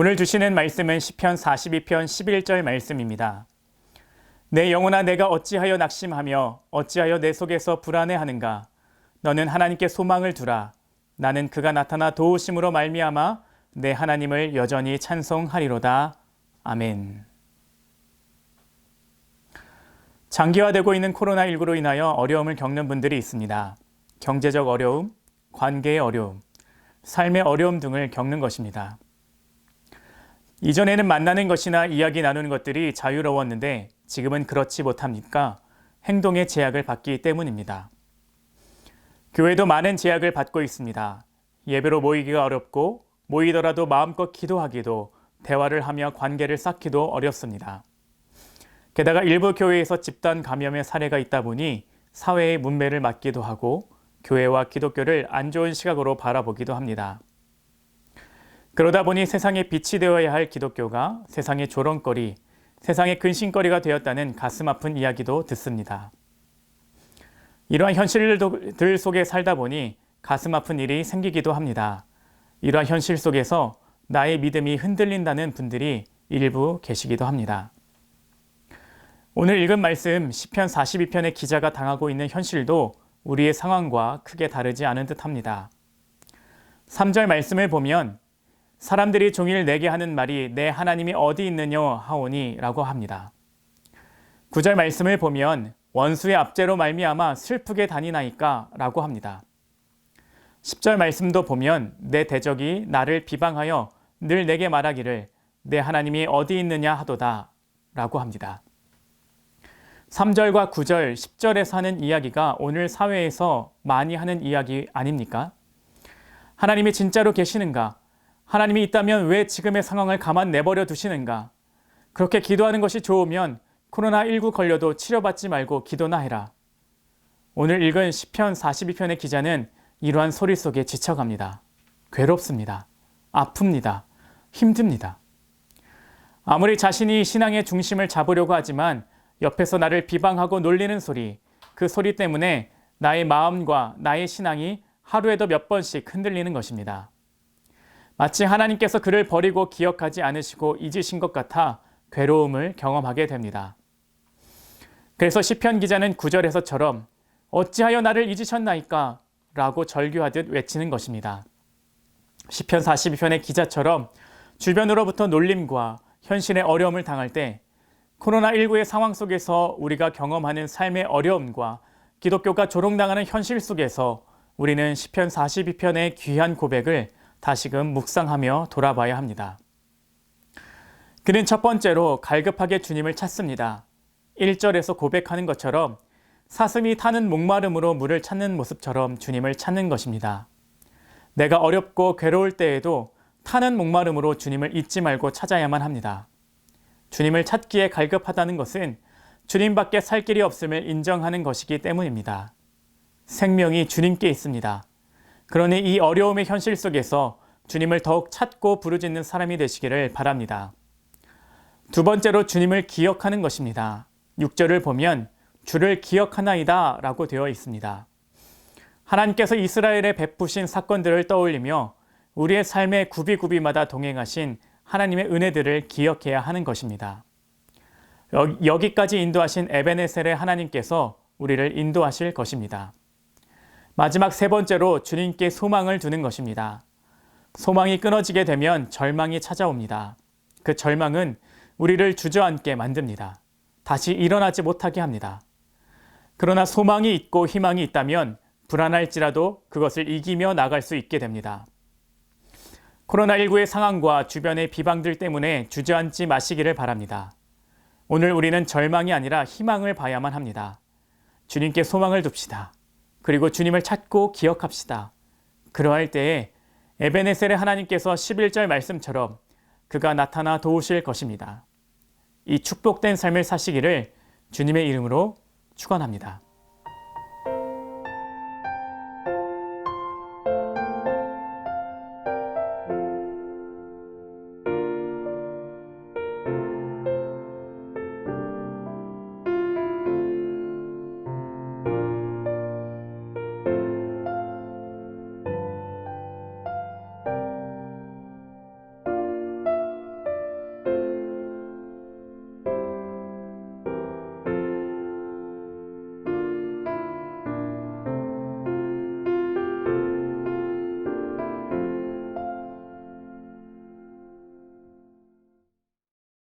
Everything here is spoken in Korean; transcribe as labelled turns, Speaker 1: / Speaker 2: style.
Speaker 1: 오늘 주시는 말씀은 시편 42편 11절 말씀입니다. 내 영혼아 내가 어찌하여 낙심하며 어찌하여 내 속에서 불안해하는가 너는 하나님께 소망을 두라 나는 그가 나타나 도우심으로 말미암아 내 하나님을 여전히 찬송하리로다 아멘. 장기화되고 있는 코로나19로 인하여 어려움을 겪는 분들이 있습니다. 경제적 어려움, 관계의 어려움, 삶의 어려움 등을 겪는 것입니다. 이전에는 만나는 것이나 이야기 나누는 것들이 자유로웠는데 지금은 그렇지 못합니까? 행동의 제약을 받기 때문입니다. 교회도 많은 제약을 받고 있습니다. 예배로 모이기가 어렵고 모이더라도 마음껏 기도하기도 대화를 하며 관계를 쌓기도 어렵습니다. 게다가 일부 교회에서 집단 감염의 사례가 있다 보니 사회의 문매를 맞기도 하고 교회와 기독교를 안 좋은 시각으로 바라보기도 합니다. 그러다 보니 세상에 빛이 되어야 할 기독교가 세상의 조롱거리, 세상의 근심거리가 되었다는 가슴 아픈 이야기도 듣습니다. 이러한 현실들 속에 살다 보니 가슴 아픈 일이 생기기도 합니다. 이러한 현실 속에서 나의 믿음이 흔들린다는 분들이 일부 계시기도 합니다. 오늘 읽은 말씀 10편 42편의 기자가 당하고 있는 현실도 우리의 상황과 크게 다르지 않은 듯 합니다. 3절 말씀을 보면 사람들이 종일 내게 하는 말이 내 하나님이 어디 있느냐 하오니 라고 합니다. 9절 말씀을 보면 원수의 압제로 말미암아 슬프게 다니나이까 라고 합니다. 10절 말씀도 보면 내 대적이 나를 비방하여 늘 내게 말하기를 내 하나님이 어디 있느냐 하도다 라고 합니다. 3절과 9절, 10절에 사는 이야기가 오늘 사회에서 많이 하는 이야기 아닙니까? 하나님이 진짜로 계시는가? 하나님이 있다면 왜 지금의 상황을 가만 내버려 두시는가? 그렇게 기도하는 것이 좋으면 코로나19 걸려도 치료받지 말고 기도나 해라. 오늘 읽은 10편 42편의 기자는 이러한 소리 속에 지쳐갑니다. 괴롭습니다. 아픕니다. 힘듭니다. 아무리 자신이 신앙의 중심을 잡으려고 하지만 옆에서 나를 비방하고 놀리는 소리, 그 소리 때문에 나의 마음과 나의 신앙이 하루에도 몇 번씩 흔들리는 것입니다. 마치 하나님께서 그를 버리고 기억하지 않으시고 잊으신 것 같아 괴로움을 경험하게 됩니다. 그래서 시편 기자는 구절에서처럼 어찌하여 나를 잊으셨나이까 라고 절규하듯 외치는 것입니다. 시편 42편의 기자처럼 주변으로부터 놀림과 현실의 어려움을 당할 때 코로나19의 상황 속에서 우리가 경험하는 삶의 어려움과 기독교가 조롱당하는 현실 속에서 우리는 시편 42편의 귀한 고백을 다시금 묵상하며 돌아봐야 합니다. 그는 첫 번째로 갈급하게 주님을 찾습니다. 1절에서 고백하는 것처럼 사슴이 타는 목마름으로 물을 찾는 모습처럼 주님을 찾는 것입니다. 내가 어렵고 괴로울 때에도 타는 목마름으로 주님을 잊지 말고 찾아야만 합니다. 주님을 찾기에 갈급하다는 것은 주님밖에 살 길이 없음을 인정하는 것이기 때문입니다. 생명이 주님께 있습니다. 그러니 이 어려움의 현실 속에서 주님을 더욱 찾고 부르짖는 사람이 되시기를 바랍니다. 두 번째로 주님을 기억하는 것입니다. 6절을 보면 주를 기억하나이다 라고 되어 있습니다. 하나님께서 이스라엘에 베푸신 사건들을 떠올리며 우리의 삶의 구비구비마다 동행하신 하나님의 은혜들을 기억해야 하는 것입니다. 여기까지 인도하신 에베네셀의 하나님께서 우리를 인도하실 것입니다. 마지막 세 번째로 주님께 소망을 두는 것입니다. 소망이 끊어지게 되면 절망이 찾아옵니다. 그 절망은 우리를 주저앉게 만듭니다. 다시 일어나지 못하게 합니다. 그러나 소망이 있고 희망이 있다면 불안할지라도 그것을 이기며 나갈 수 있게 됩니다. 코로나19의 상황과 주변의 비방들 때문에 주저앉지 마시기를 바랍니다. 오늘 우리는 절망이 아니라 희망을 봐야만 합니다. 주님께 소망을 둡시다. 그리고 주님을 찾고 기억합시다. 그러할 때에 에베네셀의 하나님께서 11절 말씀처럼 그가 나타나 도우실 것입니다. 이 축복된 삶을 사시기를 주님의 이름으로 축원합니다.